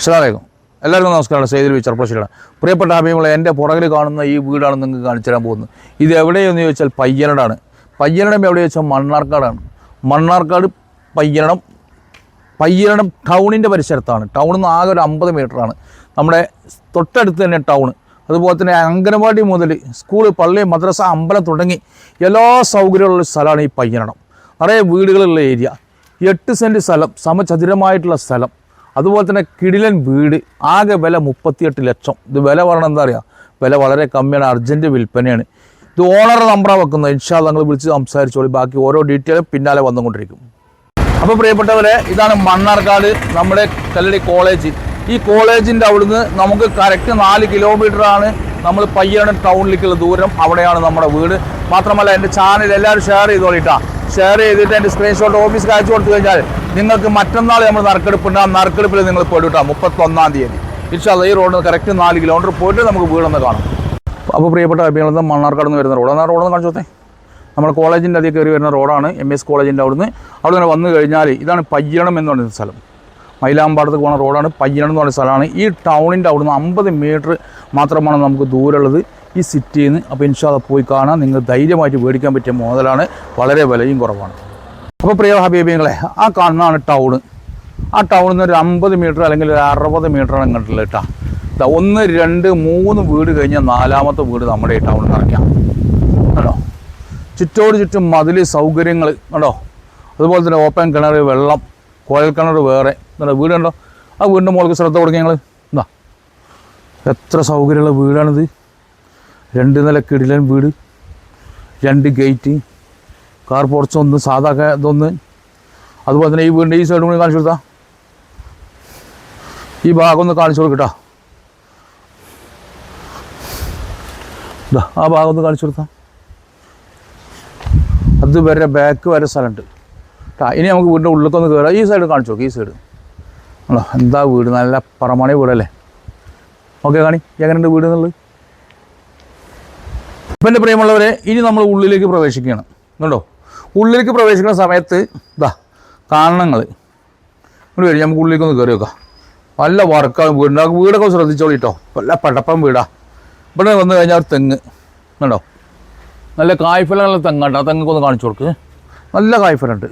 അസ്സലാമലൈക്കും. എല്ലാവർക്കും നമസ്കാരം. സെയ്തിൽ ചെറുപ്പശ്ശേരിയാണ് പ്രിയപ്പെട്ട ഹബീബുകളെ എന്റെ പുറകിൽ കാണുന്ന ഈ വീടാണ് നിങ്ങൾക്ക് കാണിച്ചു തരാൻ പോകുന്നത്. ഇത് എവിടെയെന്ന് ചോദിച്ചാൽ പയ്യനടാണ്. പയ്യനടം എവിടെ ചോദിച്ചാൽ മണ്ണാർക്കാടാണ്. മണ്ണാർക്കാട് പയ്യനടം പയ്യനടം ടൗണിന്റെ പരിസരത്താണ്. ടൗണിൽ നിന്ന് ആകെ ഒരു അമ്പത് മീറ്ററാണ്. നമ്മുടെ തൊട്ടടുത്ത് തന്നെ ടൗൺ. അതുപോലെ തന്നെ അംഗനവാടി മുതൽ സ്കൂൾ പള്ളി മദ്രസ അമ്പലം തുടങ്ങി എല്ലാ സൗകര്യമുള്ള സ്ഥലമാണ് ഈ പയ്യനടം. നിറയെ വീടുകളുള്ള ഏരിയ. എട്ട് സെന്റ് സ്ഥലം സമചതുരമായിട്ടുള്ള സ്ഥലം. അതുപോലെ തന്നെ കിടിലൻ വീട് ആകെ വില മുപ്പത്തിയെട്ട് ലക്ഷം. ഇത് വില പറയണം എന്താ പറയുക വില വളരെ കമ്മിയാണ് അർജന്റ് വിൽപ്പനയാണ്. ഇത് ഓണർ നമ്പറാണ് വെക്കുന്നത്. ഇൻഷാ നിങ്ങൾ വിളിച്ച് സംസാരിച്ചോളി. ബാക്കി ഓരോ ഡീറ്റെയിലും പിന്നാലെ വന്നുകൊണ്ടിരിക്കും. അപ്പോൾ പ്രിയപ്പെട്ടവരെ ഇതാണ് മണ്ണാർക്കാട് നമ്മുടെ കല്ലടി കോളേജ് ഈ കോളേജിന്റെ അവിടുന്ന് നമുക്ക് കറക്റ്റ് നാല് കിലോമീറ്റർ ആണ് നമ്മൾ പയ്യാണ് ടൗണിലേക്കുള്ള ദൂരം. അവിടെയാണ് നമ്മുടെ വീട്. മാത്രമല്ല എന്റെ ചാനൽ എല്ലാവരും ഷെയർ ചെയ്തോളിട്ടാ ഷെയർ ചെയ്തിട്ട് എന്റെ സ്ക്രീൻഷോട്ട് ഓഫീസിൽ അയച്ചു കൊടുത്തു കഴിഞ്ഞാൽ നിങ്ങൾക്ക് മറ്റന്നാൾ നമ്മൾ നറുക്കെടുപ്പുണ്ട് ആ നറുക്കെടുപ്പിൽ നിങ്ങൾ പോയിട്ടാ മുപ്പത്തൊന്നാം തീയതി. ഇൻഷാല്ല ഈ റോഡ് കറക്റ്റ് നാല് കിലോമീറ്റർ പോയിട്ട് നമുക്ക് വീടൊന്ന് കാണാം. അപ്പോൾ പ്രിയപ്പെട്ട അഭിമുഖം മണ്ണാർക്കാട് നിന്ന് വരുന്ന റോഡ് ആ റോഡൊന്ന് കാണിച്ചു കൊടുത്തേ നമ്മുടെ കോളേജിന്റെ അതിൽ കയറി വരുന്ന റോഡാണ് എം എസ് കോളേജിന്റെ അവിടുന്ന്. അവിടെ നിന്ന് വന്നു കഴിഞ്ഞാൽ ഇതാണ് പയ്യണം എന്ന് പറയുന്ന സ്ഥലം. മൈലാമ്പാടത്ത് പോകുന്ന റോഡാണ് പയ്യനം എന്ന് പറയുന്ന സ്ഥലമാണ്. ഈ ടൗണിന്റെ അവിടുന്ന് അമ്പത് മീറ്റർ മാത്രമാണ് നമുക്ക് ദൂരമുള്ളത് ഈ സിറ്റിയിൽ നിന്ന്. അപ്പോൾ ഇൻഷാദ പോയി കാണാൻ നിങ്ങൾ ധൈര്യമായിട്ട് മേടിക്കാൻ പറ്റിയ മോഡലാണ് വളരെ വിലയും കുറവാണ്. അപ്പോൾ പ്രിയ ഹബീബിങ്ങളെ ആ കാണുന്നതാണ് ടൗൺ ആ ടൗണിൽ നിന്ന് ഒരു അമ്പത് മീറ്റർ അല്ലെങ്കിൽ ഒരു അറുപത് മീറ്ററാണ് ഇങ്ങോട്ടുള്ളത് കേട്ടോ. ഒന്ന് രണ്ട് മൂന്ന് വീട് കഴിഞ്ഞാൽ നാലാമത്തെ വീട് നമ്മുടെ ഈ ടൗണിൽ നിറയ്ക്കാം കേട്ടോ ചുറ്റോട് ചുറ്റും മതിൽ സൗകര്യങ്ങൾ. കേട്ടോ അതുപോലെ തന്നെ ഓപ്പൺ കിണർ വെള്ളം കുഴൽ കിണർ വേറെ. എന്താ വീടുണ്ടോ? ആ വീടിന്റെ മുകളിൽ ശ്രദ്ധ കൊടുക്കുക ഞങ്ങൾ എന്താ എത്ര സൗകര്യമുള്ള വീടാണിത്. രണ്ട് നില കിടിലൻ വീട്. രണ്ട് ഗേറ്റ്. കാർ പോർച്ച് ഒന്ന് സാധാ ഇതൊന്ന്. അതുപോലെ തന്നെ ഈ വീടിന്റെ ഈ സൈഡും കൂടി കാണിച്ചു കൊടുത്താ. ഈ ഭാഗം ഒന്ന് കാണിച്ചു കൊടുക്കട്ടോ ആ ഭാഗം ഒന്ന് കാണിച്ചു കൊടുത്താ. അത് വരെ ബാക്ക് വരെ സ്ഥലമുണ്ട്. ഇനി നമുക്ക് വീടിന്റെ ഉള്ളിലേക്കൊന്ന് കയറാം ഈ സൈഡ് കാണിച്ചു നോക്കാം ഈ സൈഡ് ആണോ? എന്താ വീട്? നല്ല പറമണി വീടല്ലേ? ഓക്കെ കാണി എങ്ങനെയുണ്ട് വീട് എന്നുള്ളത്? അപ്പം എന്റെ പ്രിയമുള്ളവരെ ഇനി നമ്മൾ ഉള്ളിലേക്ക് പ്രവേശിക്കുകയാണ്. കണ്ടോ? ഉള്ളിലേക്ക് പ്രവേശിക്കുന്ന സമയത്ത് ഇതാ കാരണങ്ങൾ ഇങ്ങോട്ട് വരും നമുക്ക് ഉള്ളിലേക്ക് ഒന്ന് കയറി വെക്കാം നല്ല വർക്കാണ് വീടിന്റെ വീടൊക്കെ ശ്രദ്ധിച്ചോളി കേട്ടോ വല്ല പടപ്പം വീടാ. ഇവിടെ വന്നു കഴിഞ്ഞാൽ ഒരു തെങ്ങ്. കണ്ടോ? നല്ല കായ്ഫലുള്ള തെങ്ങാട്ടോ ആ തെങ്ങൊക്കെ ഒന്ന് കാണിച്ചു കൊടുക്ക്. നല്ല കായ്ഫലുണ്ട്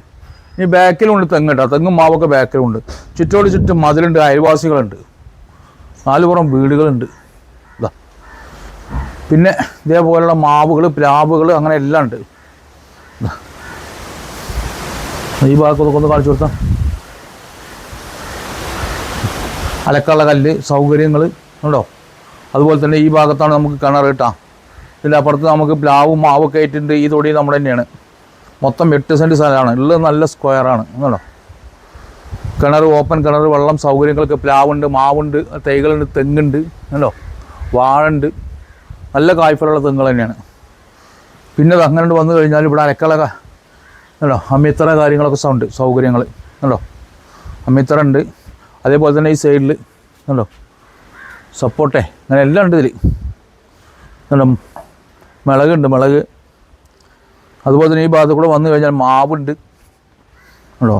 ഈ ബാക്കിലുണ്ട് തെങ്ങ് കേട്ടോ തെങ്ങും മാവൊക്കെ ബാക്കിലുണ്ട്. ചുറ്റോട് ചുറ്റും മതിലുണ്ട് അയൽവാസികളുണ്ട്. നാലുപുറം വീടുകളുണ്ട്. ഇതാ പിന്നെ ഇതേപോലെയുള്ള മാവുകൾ പ്ലാവുകൾ അങ്ങനെ എല്ലാം ഉണ്ട്. ഈ ഭാഗത്തൊക്കെ ഒന്ന് കാണിച്ചു കൊടുത്താൽ അലക്കള്ള കല്ല് സൗകര്യങ്ങൾ ഉണ്ടോ? അതുപോലെ തന്നെ ഈ ഭാഗത്താണ് നമുക്ക് കിണർ കിട്ടാം. ഇതിന്റെ അപ്പുറത്ത് നമുക്ക് പ്ലാവും മാവൊക്കെ ആയിട്ടുണ്ട്. ഈ തൊടി നമ്മുടെ തന്നെയാണ്. മൊത്തം എട്ട് സെന്റ് സ്ഥലമാണ്. ഉള്ളത് നല്ല സ്ക്വയറാണ് കണ്ടോ? കിണർ ഓപ്പൺ കിണർ വെള്ളം സൗകര്യങ്ങളൊക്കെ പ്ലാവുണ്ട് മാവുണ്ട് തൈകളുണ്ട് തെങ്ങുണ്ട്. കണ്ടോ? വാഴുണ്ട്. നല്ല കായ്ഫലുള്ള തെങ്ങുകൾ തന്നെയാണ്. പിന്നെ അങ്ങനെ വന്നു കഴിഞ്ഞാൽ ഇവിടെ അലക്കള കണ്ടോ? അമ്മിത്തറ കാര്യങ്ങളൊക്കെ ഉണ്ട് സൗകര്യങ്ങൾ. കണ്ടോ? അമ്മിത്തറ ഉണ്ട് അതേപോലെ തന്നെ ഈ സൈഡിൽ കണ്ടോ? സപ്പോർട്ടേ അങ്ങനെ എല്ലാം ഉണ്ട് ഇതിൽ കണ്ടോ? മിളകുണ്ട് മിളക്. അതുപോലെ തന്നെ ഈ ഭാഗത്ത് കൂടെ വന്നു കഴിഞ്ഞാൽ മാവുണ്ട്. ഉണ്ടോ?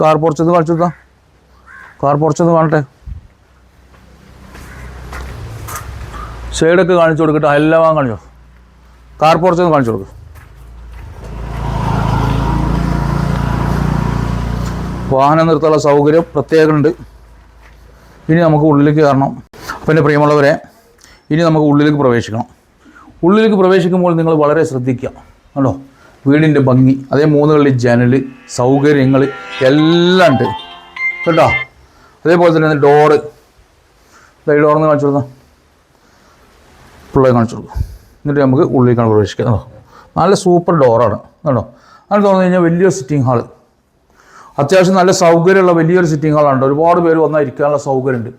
കാർ പുറച്ചത് കാണിച്ചു കൊടുത്താ. കാർ പുറച്ചത് കാണട്ടെ. സൈഡൊക്കെ കാണിച്ചു കൊടുക്കട്ടെ. എല്ലാം കാണിച്ചോ. കാർ പുറച്ചത് കാണിച്ചു കൊടുക്കും. വാഹനം നിർത്താനുള്ള സൗകര്യം പ്രത്യേകമുണ്ട് ഇനി നമുക്ക് ഉള്ളിലേക്ക് കയറണം. അപ്പം എന്റെ പ്രിയമുള്ളവരെ ഇനി നമുക്ക് ഉള്ളിലേക്ക് പ്രവേശിക്കണം. ഉള്ളിലേക്ക് പ്രവേശിക്കുമ്പോൾ നിങ്ങൾ വളരെ ശ്രദ്ധിക്കുക. ആണോ വീടിന്റെ ഭംഗി അതേ മൂന്ന് കളി ജനൽ സൗകര്യങ്ങൾ എല്ലാം ഉണ്ട്. കേട്ടോ? അതേപോലെ തന്നെ ഡോറ് ഈ ഡോറൊന്ന് കാണിച്ചു കൊടുക്കാം. പിള്ളേർ കാണിച്ചു കൊടുക്കും. എന്നിട്ട് നമുക്ക് ഉള്ളിലേക്കാണ് പ്രവേശിക്കുക. നല്ല സൂപ്പർ ഡോറാണ് കേട്ടോ അങ്ങനെ തോന്നുന്നു കഴിഞ്ഞാൽ വലിയൊരു സിറ്റിംഗ് ഹാൾ അത്യാവശ്യം നല്ല സൗകര്യമുള്ള വലിയൊരു സിറ്റിംഗ് ഹാളാണ് ഒരുപാട് പേര് വന്നാൽ ഇരിക്കാനുള്ള സൗകര്യമുണ്ട്.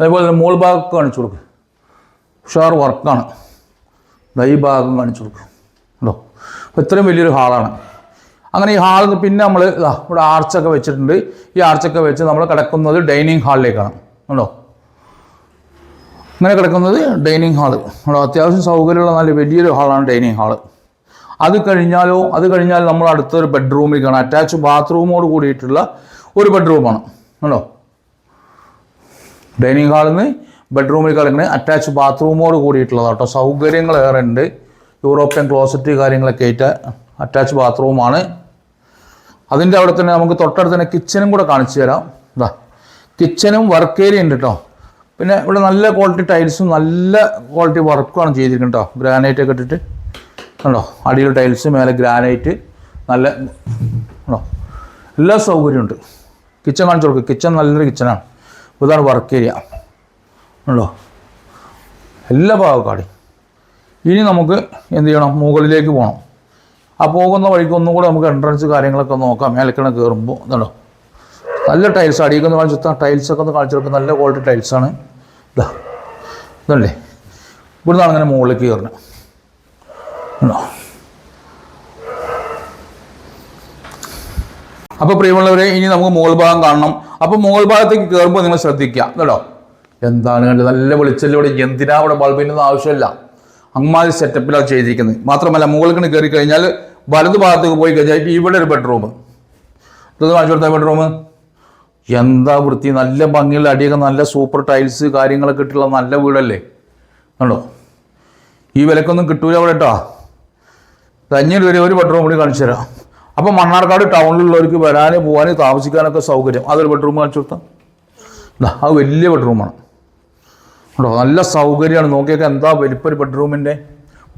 അതേപോലെ തന്നെ മോൾ ഭാഗമൊക്കെ കാണിച്ചു കൊടുക്കും. ഉഷാർ വർക്കാണ് ഈ ഭാഗം കാണിച്ചു കൊടുക്കും. കേട്ടോ അപ്പോൾ ഇത്രയും വലിയൊരു ഹാളാണ്. അങ്ങനെ ഈ ഹാളിൽ നിന്ന് പിന്നെ നമ്മൾ ഇതാ ഇവിടെ ആർച്ചൊക്കെ വെച്ചിട്ടുണ്ട്. ഈ ആർച്ചൊക്കെ വെച്ച് നമ്മൾ കിടക്കുന്നത് ഡൈനിങ് ഹാളിലേക്കാണ് കേട്ടോ അങ്ങനെ കിടക്കുന്നത് ഡൈനിങ് ഹാൾ കേട്ടോ അത്യാവശ്യം സൗകര്യമുള്ള നല്ല വലിയൊരു ഹാളാണ് ഡൈനിങ് ഹാൾ അത് കഴിഞ്ഞാലോ അത് കഴിഞ്ഞാൽ നമ്മൾ അടുത്തൊരു ബെഡ്റൂമിലേക്കാണ് അറ്റാച്ച് ബാത്റൂമോട് കൂടിയിട്ടുള്ള ഒരു ബെഡ്റൂമാണ് കേട്ടോ ഡൈനിങ് ഹാളിൽ നിന്ന് ബെഡ്റൂമിൽ കിടക്കുന്ന അറ്റാച്ച് ബാത്റൂമോട് കൂടിയിട്ടുള്ളതാണ് കേട്ടോ സൗകര്യങ്ങൾ ഏറെ ഉണ്ട് യൂറോപ്യൻ ക്ലോസറ്റ് കാര്യങ്ങളൊക്കെ ആയിട്ട് അറ്റാച്ച് ബാത്റൂമാണ് അതിന്റെ അവിടെ തന്നെ നമുക്ക് തൊട്ടടുത്ത് തന്നെ കിച്ചനും കൂടെ കാണിച്ചു തരാം. ഇതാ കിച്ചനും വർക്ക് ഏരിയ ഉണ്ട് കേട്ടോ പിന്നെ ഇവിടെ നല്ല ക്വാളിറ്റി ടൈൽസും നല്ല ക്വാളിറ്റി വർക്കുമാണ് ചെയ്തിരിക്കുന്നത് കേട്ടോ ഗ്രാനൈറ്റ് ഒക്കെ ഇട്ടിട്ട്. കണ്ടോ? അടിയിൽ ടൈൽസ് മേലെ ഗ്രാനൈറ്റ് നല്ല കണ്ടോ? എല്ലാ സൗകര്യമുണ്ട് കിച്ചൺ കാണിച്ചു കൊടുക്കുക കിച്ചൺ നല്ലൊരു കിച്ചണാണ് ഇതാണ് വർക്ക് ഏരിയ ഉണ്ടോ? എല്ലാ ഭാഗക്കാടി ഇനി നമുക്ക് എന്ത് ചെയ്യണം? മുകളിലേക്ക് പോകണം ആ പോകുന്ന വഴിക്ക് ഒന്നും കൂടെ നമുക്ക് എൻട്രൻസ് കാര്യങ്ങളൊക്കെ നോക്കാം. മേലക്കണ കയറുമ്പോൾ എന്താണോ നല്ല ടൈൽസ് അടിയൊക്കെ ഒന്ന് കാണിച്ചു ടൈൽസൊക്കെ ഒന്ന് കാണിച്ചു കൊടുക്കുക നല്ല ക്വാളിറ്റി ടൈൽസാണ് ഇതാ. ഇതല്ലേ ഇവിടുന്നാണ് അങ്ങനെ മുകളിലേക്ക് കയറുന്നത് ഉണ്ടോ അപ്പോൾ പ്രിയമുള്ളവരെ ഇനി നമുക്ക് മുകൾ ഭാഗം കാണണം. അപ്പോൾ മുകൾ ഭാഗത്തേക്ക് കയറുമ്പോൾ നിങ്ങൾ ശ്രദ്ധിക്കുക. കേട്ടോ എന്താണ് കണ്ടത്? നല്ല വെളിച്ചല്ലോടെ എന്തിനാ അവിടെ ബൾബിന്റെ ഒന്നും ആവശ്യമില്ല. അങ്ങമാതിരി സെറ്റപ്പിലാണ് ചെയ്തിരിക്കുന്നത്. മാത്രമല്ല മുകളിൽ കയറി കഴിഞ്ഞാൽ വലതു ഭാഗത്തേക്ക് പോയി കഴിഞ്ഞാൽ ഇവിടെ ഒരു ബെഡ്റൂം ഇത് കാണിച്ചു കൊടുത്ത ബെഡ്റൂം എന്താ വൃത്തി? നല്ല ഭംഗിയുള്ള അടിയൊക്കെ നല്ല സൂപ്പർ ടൈൽസ് കാര്യങ്ങളൊക്കെ ഇട്ടുള്ള നല്ല വീടല്ലേ? കണ്ടോ? ഈ വിലക്കൊന്നും കിട്ടൂല അവിടെ കേട്ടോ തഞ്ഞൂർ വരെ ഒരു ബെഡ്റൂം കൂടി കാണിച്ചു തരാം. അപ്പോൾ മണ്ണാർക്കാട് ടൗണിലുള്ളവർക്ക് വരാനും പോകാനും താമസിക്കാനൊക്കെ സൗകര്യം. അതൊരു ബെഡ്റൂം കാണിച്ചു കൊടുത്താൽ അത് വലിയ ബെഡ്റൂമാണ് കേട്ടോ നല്ല സൗകര്യമാണ്. നോക്കിയൊക്കെ എന്താ വലിപ്പം ഒരു ബെഡ്റൂമിന്റെ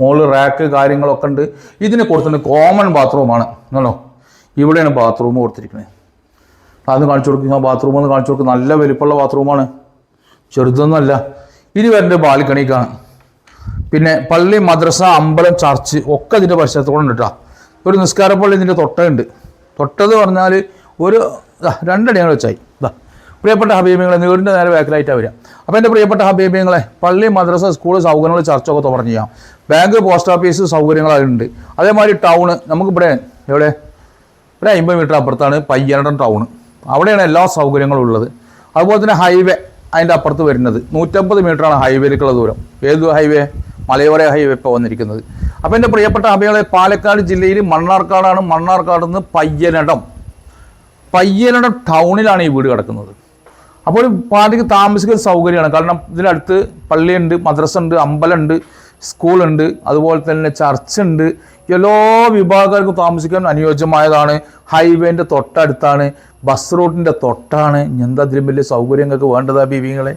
മുകളിൽ റാക്ക് കാര്യങ്ങളൊക്കെ ഉണ്ട്. ഇതിന് കൊടുത്തിട്ട് കോമൺ ബാത്റൂമാണ് എന്നല്ലോ ഇവിടെയാണ് ബാത്റൂം കൊടുത്തിരിക്കുന്നത്. അത് കാണിച്ചു കൊടുക്കുക ബാത്റൂം ഒന്ന് കാണിച്ചു കൊടുക്കുക നല്ല വലിപ്പമുള്ള ബാത്റൂമാണ് ചെറുതൊന്നുമല്ല. ഇനി വരേണ്ട ബാൽക്കണിക്കാണ്. പിന്നെ പള്ളി മദ്രസ അമ്പലം ചർച്ച് ഒക്കെ ഇതിന്റെ പരിസരത്തോടെ ഉണ്ട് കേട്ടോ ഒരു നിസ്കാര പള്ളി ഇതിന്റെ തൊട്ടുണ്ട് തൊട്ടത് പറഞ്ഞാൽ ഒരു രണ്ടടിയാണ് വെച്ചായി. പ്രിയപ്പെട്ട ഹബീബിങ്ങളെ വീടിന്റെ നേരെ ബാക്കിലായിട്ടാണ് വരിക. അപ്പോൾ എന്റെ പ്രിയപ്പെട്ട ഹബീബിങ്ങളെ പള്ളി മദ്രസ സ്കൂൾ സൗകര്യങ്ങൾ ചർച്ചൊക്കെ ചെയ്യാം. ബാങ്ക് പോസ്റ്റ് ഓഫീസ് സൗകര്യങ്ങളുണ്ട് അതേമാതിരി ടൗണ് നമുക്കിവിടെ എവിടെ? ഒരു അമ്പത് മീറ്റർ അപ്പുറത്താണ് പയ്യനടം ടൗൺ. അവിടെയാണ് എല്ലാ സൗകര്യങ്ങളും ഉള്ളത്. അതുപോലെ തന്നെ ഹൈവേ അതിന്റെ അപ്പുറത്ത് വരുന്നത്. നൂറ്റമ്പത് മീറ്ററാണ് ഹൈവേയിലേക്കുള്ള ദൂരം. ഏത് ഹൈവേ? മലയോര ഹൈവേ ഇപ്പോൾ വന്നിരിക്കുന്നത്. അപ്പോൾ എന്റെ പ്രിയപ്പെട്ട അഭയങ്ങളെ പാലക്കാട് ജില്ലയിൽ മണ്ണാർക്കാടാണ് മണ്ണാർക്കാട് നിന്ന് പയ്യനടം പയ്യനടം ടൗണിലാണ് ഈ വീട് കിടക്കുന്നത്. അപ്പോൾ പാർട്ടിക്ക് താമസിക്കുന്ന സൗകര്യമാണ്. കാരണം ഇതിനടുത്ത് പള്ളിയുണ്ട് മദ്രസ ഉണ്ട് അമ്പലമുണ്ട് സ്കൂളുണ്ട് അതുപോലെ തന്നെ ചർച്ചുണ്ട്. എല്ലാ വിഭാഗക്കാർക്കും താമസിക്കാൻ അനുയോജ്യമായതാണ്. ഹൈവേന്റെ തൊട്ടടുത്താണ് ബസ് റൂട്ടിന്റെ തൊട്ടാണ്. എന്താ ഇതിലും വലിയ സൗകര്യങ്ങൾക്ക് വേണ്ടതാ ബീവിങ്ങളെ?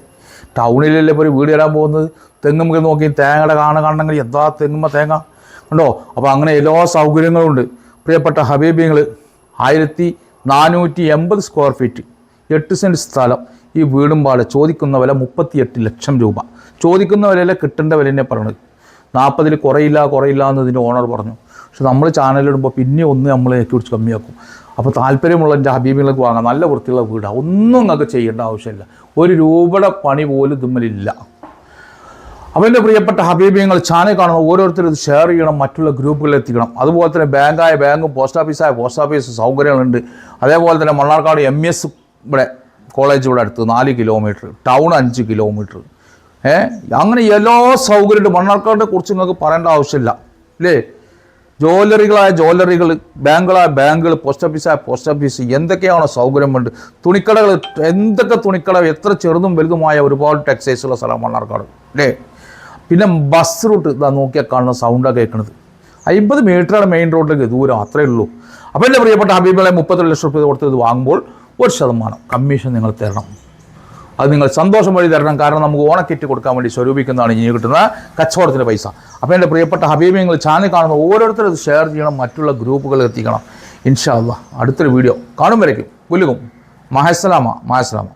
ടൗണിലല്ലേ ഇപ്പോൾ ഒരു വീട് വരാൻ പോകുന്നത്? തെങ്ങുമ്പോൾ നോക്കി തേങ്ങയുടെ കാണ കാണണമെങ്കിൽ എന്താ തെങ്ങുമ്പോൾ തേങ്ങ? ഉണ്ടോ അപ്പോൾ അങ്ങനെ എല്ലാ സൗകര്യങ്ങളും ഉണ്ട് പ്രിയപ്പെട്ട ഹബീബിങ്ങൾ ആയിരത്തി നാനൂറ്റി എൺപത് സ്ക്വയർ ഫീറ്റ് എട്ട് സെന്റ് സ്ഥലം ഈ വീടും പാടെ ചോദിക്കുന്ന വില മുപ്പത്തിയെട്ട് ലക്ഷം രൂപ. ചോദിക്കുന്ന വിലയിൽ കിട്ടേണ്ട വില തന്നെ പറഞ്ഞത് നാൽപ്പതിൽ കുറയില്ല കുറയില്ല എന്ന് ഇതിന്റെ ഓണർ പറഞ്ഞു. പക്ഷെ നമ്മൾ ചാനലിടുമ്പോൾ പിന്നെ ഒന്ന് നമ്മൾ കുറിച്ച് കമ്മിയാക്കും. അപ്പോൾ താല്പര്യമുള്ള എന്റെ ഹബീബിങ്ങൾക്ക് വാങ്ങാം. നല്ല വൃത്തിയുള്ള വീടാണ് ഒന്നും നിങ്ങൾക്ക് ചെയ്യേണ്ട ആവശ്യമില്ല. ഒരു രൂപയുടെ പണി പോലും ഇതുമ്മലില്ല. അപ്പോൾ എന്റെ പ്രിയപ്പെട്ട ഹബീബിയങ്ങൾ ചാനൽ കാണുന്ന ഓരോരുത്തരും ഇത് ഷെയർ ചെയ്യണം മറ്റുള്ള ഗ്രൂപ്പുകളിൽ എത്തിക്കണം. അതുപോലെ തന്നെ ബാങ്കായ ബാങ്കും പോസ്റ്റ് ഓഫീസായ പോസ്റ്റ് ഓഫീസ് സൗകര്യങ്ങളുണ്ട്. അതേപോലെ തന്നെ മണ്ണാർക്കാട് എം എസ് ഇവിടെ കോളേജ് ഇവിടെ അടുത്ത് നാല് കിലോമീറ്റർ ടൗൺ അഞ്ച് കിലോമീറ്റർ. ഏ അങ്ങനെ എല്ലാ സൗകര്യമുണ്ട് മണ്ണാർക്കാടിനെ കുറിച്ച് നിങ്ങൾക്ക് പറയേണ്ട ആവശ്യമില്ല. അല്ലേ? ജ്വല്ലറികളായ ജ്വല്ലറികൾ ബാങ്കുകളായ ബാങ്കുകൾ പോസ്റ്റ് ഓഫീസായ പോസ്റ്റ് ഓഫീസ് എന്തൊക്കെയാണോ സൗകര്യം വേണ്ട തുണിക്കടകൾ എന്തൊക്കെ തുണിക്കട എത്ര ചെറുതും വലുതുമായ ഒരുപാട് ടെക്സ്റ്റൈൽസ് ഉള്ള സ്ഥലം മണ്ണാർക്കാട്. അല്ലേ? പിന്നെ ബസ് റൂട്ട് ഇതാ നോക്കിയാൽ കാണുന്ന സൗണ്ടാണ് കേൾക്കുന്നത് അമ്പത് മീറ്ററാണ് മെയിൻ റോഡിലേക്ക് ദൂരം അത്രയേ ഉള്ളൂ. അപ്പോൾ എന്റെ പ്രിയപ്പെട്ട ഹബീബിളെ മുപ്പത്തി ലക്ഷം രൂപ കൊടുത്ത് ഇത് വാങ്ങുമ്പോൾ ഒരു ശതമാനം കമ്മീഷൻ നിങ്ങൾ തരണം. അത് നിങ്ങൾ സന്തോഷം വഴി തരണം. കാരണം നമുക്ക് ഓണക്കിറ്റ് കൊടുക്കാൻ വേണ്ടി സ്വരൂപിക്കുന്നതാണ് ഇനി കിട്ടുന്ന കച്ചവടത്തിന്റെ പൈസ. അപ്പോൾ എന്റെ പ്രിയപ്പെട്ട ഹബീബിങ്ങൾ ചാനൽ കാണുന്ന ഓരോരുത്തരും ഇത് ഷെയർ ചെയ്യണം. മറ്റുള്ള ഗ്രൂപ്പുകളിൽ എത്തിക്കണം. ഇൻഷാ അടുത്തൊരു വീഡിയോ കാണും വരയ്ക്കും. പുല്ലുകും മഹസ്സലാമ മഹസ്സലാമ